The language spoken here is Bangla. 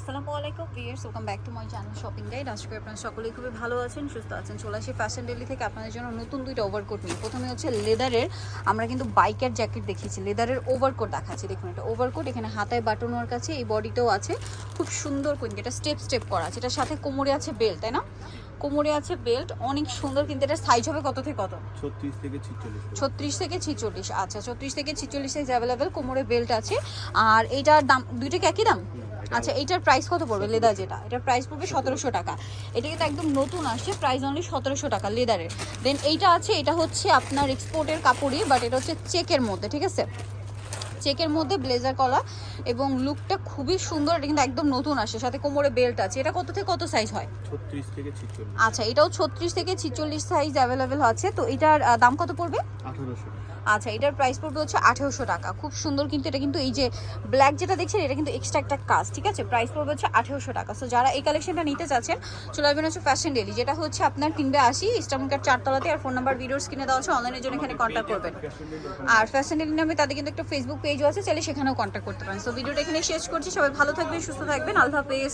আসসালামু আলাইকুম viewers welcome back to my channel shopping guide আজকে করি আপনারা সকলেই খুবই ভালো আছেন সুস্থ আছেন। চলে আসি ফ্যাশন ডেলি থেকে আপনাদের জন্য নতুন দুইটা ওভারকোট নিয়ে। প্রথমে হচ্ছে লেদারের আমরা কিন্তু বাইকের জ্যাকেট দেখিয়েছি লেদারের ওভারকোট দেখাচ্ছি। দেখুন এটা ওভারকোট এখানে হাতায় বাটন ওয়ার্ক আছে এই বডিতেও আছে। খুব সুন্দর কিন্তু এটা স্টেপ স্টেপ করা আছে। এটার সাথে কোমরে আছে বেল্ট তাই না? কোমরে আছে বেল্ট অনেক সুন্দর কিন্তু এটা সাইজ হবে কত থেকে কত? ছত্রিশ থেকে ছিচল্লিশ ছত্রিশ থেকে ছিচল্লিশ আচ্ছা ছত্রিশ থেকে ছিচল্লিশ সাইজ অ্যাভেলেবেল কোমরে বেল্ট আছে। আর এইটার দাম দুইটা কি একই দাম? আচ্ছা এইটার প্রাইস কত পড়বে? লেদার যেটা। এটার প্রাইস পড়বে সতেরোশো টাকা। এটা কিন্তু একদম নতুন আসছে প্রাইস অনলি সতেরোশো টাকা লেদারের দেন এইটা আছে এটা হচ্ছে আপনার এক্সপোর্টের কাপড়ই বাট এটা হচ্ছে চেকের মধ্যে ঠিক আছে? চেকের মধ্যে ব্লেজার কলা এবং লুকটা খুবই সুন্দর এটা কিন্তু একদম নতুন আসে সাথে কোমরে বেল্ট আছে। এটা কত থেকে কত সাইজ হয়? ছত্রিশ থেকে ছিচল্লিশ। আচ্ছা এটাও ছত্রিশ থেকে ছিচল্লিশ সাইজ অ্যাভেলেবেল আছে। তো এটার দাম কত পড়বে? আঠারোশো আচ্ছা এটার প্রাইস পড়বে হচ্ছে আঠেরোশো টাকা। খুব সুন্দর কিন্তু এটা কিন্তু এই যে ব্ল্যাক যেটা দেখছেন, এটা কিন্তু এক্সট্রা একটা কাজ, ঠিক আছে? প্রাইস পড়বে হচ্ছে আঠেরোশো টাকা। সো যারা এই কালেকশনটা নিতে চাচ্ছেন, চলে আসবেন হচ্ছে ফ্যাশন ডেলি যেটা হচ্ছে আপনার কিনবে আসি ইস্টামকার চারতলাতে, আর ফোন নাম্বার ভিডিওস কিনে দেওয়া হচ্ছে অনলাইনের জন্য এখানে কন্ট্যাক্ট করবেন। আর ফ্যাশন ডেলি নামে তাদের কিন্তু একটা ফেসবুক পেজও আছে, চাইলে সেখানেও কন্ট্যাক্ট করতে পারেন। সো ভিডিওটা এখানে শেষ করছি, সবাই ভালো থাকবেন, সুস্থ থাকবেন, আল্লাহ হাফেজ।